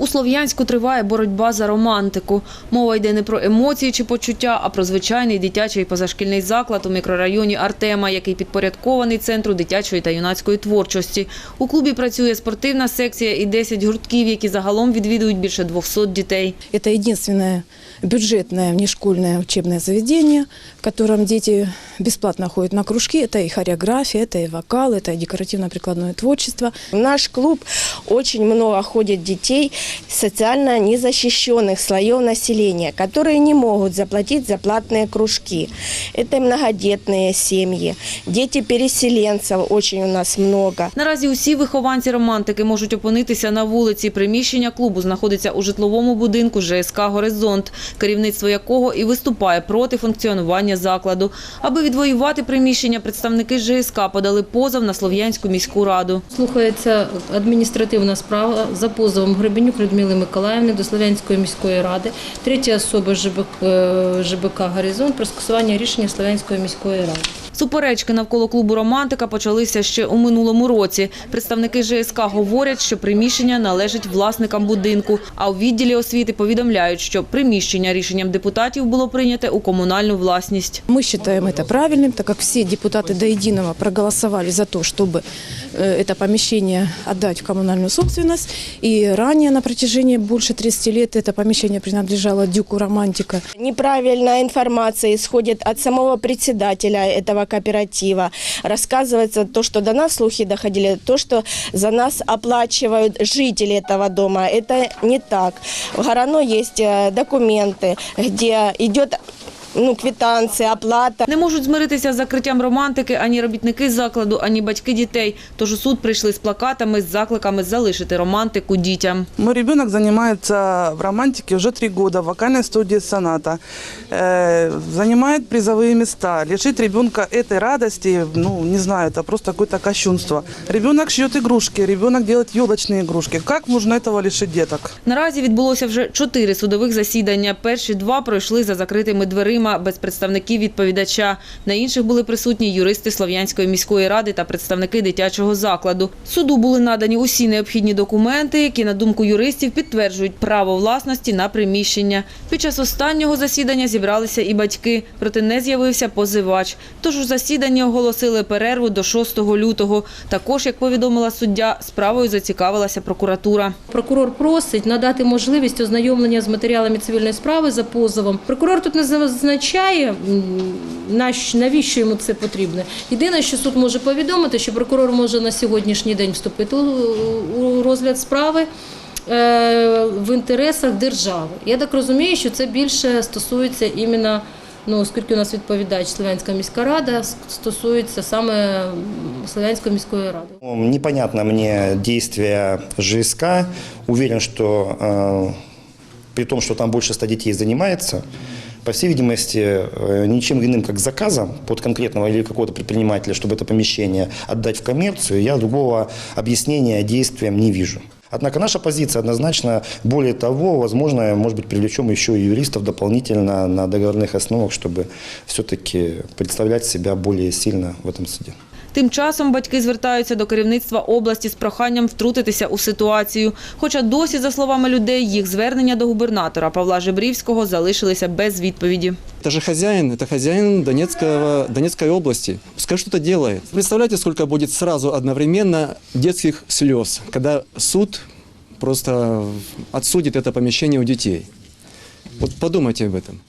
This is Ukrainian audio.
У Слов'янську триває боротьба за романтику. Мова йде не про емоції чи почуття, а про звичайний дитячий позашкільний заклад у мікрорайоні Артема, який підпорядкований центру дитячої та юнацької творчості. У клубі працює спортивна секція і 10 гуртків, які загалом відвідують більше 200 дітей. Это единственное бюджетное внешкольное учебное заведение, в котором дети бесплатно ходят на кружки. Это и хореография, это и вокал, это и декоративно-прикладное творчество. В наш клуб очень много ходит детей социально незащищенных слоев населения, которые не могут заплатить за платные кружки. Это многодетные семьи, дети переселенцев очень у нас много. Наразі усі вихованці романтики можуть опинитися на вулиці. Приміщення клубу знаходиться у житловому будинку ЖСК «Горизонт», керівництво якого і виступає проти функціонування закладу. Аби відвоювати приміщення, представники ЖСК подали позов на Слов'янську міську раду. Слухається адміністративна справа за позовом Гребенюк Людмили Миколаївни до Слов'янської міської ради, третя особа ЖБК, е, ЖБК «Горизонт» про скасування рішення Слов'янської міської ради. Суперечки навколо клубу «Романтика» почалися ще у минулому році. Представники ЖСК говорять, що приміщення належить власникам будинку, а у відділі освіти повідомляють, що приміщення рішенням депутатів було прийняте у комунальну власність. Мы считаем это правильным, так как все депутаты до единого проголосовали за то, чтобы э, это помещение отдать в коммунальную собственность. И ранее, на протяжении больше 30 лет, это помещение принадлежало Дюку Романтика. Неправильная информация исходит от самого председателя этого кооператива. Рассказывается то, что до нас слухи доходили, то, что за нас оплачивают жители этого дома. Это не так. В Горано есть э, документы, где идет ну, квитанция, оплата. Не можуть змиритися з закриттям романтики ані робітники закладу, ані батьки дітей. Тож у суд прийшли з плакатами з закликами залишити романтику дітям. Мой ребенок занимается в романтике уже три года в вокальной студии «Соната». Э, занимает призовые места. Лишить ребенка этой радости, ну, не знаю, это просто какое-то кощунство. Ребенок шьет игрушки, ребенок делает елочные игрушки. Как можно этого лишить деток? Наразі відбулося вже чотири судових засідання. Перші два пройшли за закритими дверима без представників відповідача. На інших були присутні юристи Слов'янської міської ради та представники дитячого закладу. Суду були надані усі необхідні документи, які, на думку юристів, підтверджують право власності на приміщення. Під час останнього засідання зібралися і батьки, проте не з'явився позивач. Тож у засіданні оголосили перерву до 6 лютого. Також, як повідомила суддя, справою зацікавилася прокуратура. Прокурор просить надати можливість ознайомлення з матеріалами цивільної справи за позовом. Прокурор тут не зазначає, навіщо йому це потрібно. Єдине, що суд може повідомити, що прокурор може на сьогоднішній день вступити у розгляд справи. е, В інтересах держави. Я так розумію, що це більше стосується іменно, ну, оскільки у нас відповідач Слов'янська міська рада, стосується саме Слов'янської міської ради. Непонятно мне действия ЖСК. Уверен, что э, при том, что там больше 100 детей занимается, по всей видимости, э, ничем иным, как заказом под конкретного или какого-то предпринимателя, чтобы это помещение отдать в коммерцию, я другого объяснения действиям не вижу. Однако наша позиция однозначно, более того, возможно, может быть, привлечем еще и юристов дополнительно на договорных основах, чтобы все-таки представлять себя более сильно в этом суде. Тим часом батьки звертаються до керівництва області з проханням втрутитися у ситуацію. Хоча досі, за словами людей, їх звернення до губернатора Павла Жебрівського залишилися без відповіді. Это же хозяин, это хозяин Донецкого, Донецкой области. Пускай что-то делает. Представляете, сколько будет сразу одновременно детских слез, когда суд просто отсудит это помещение у детей. Вот подумайте об этом.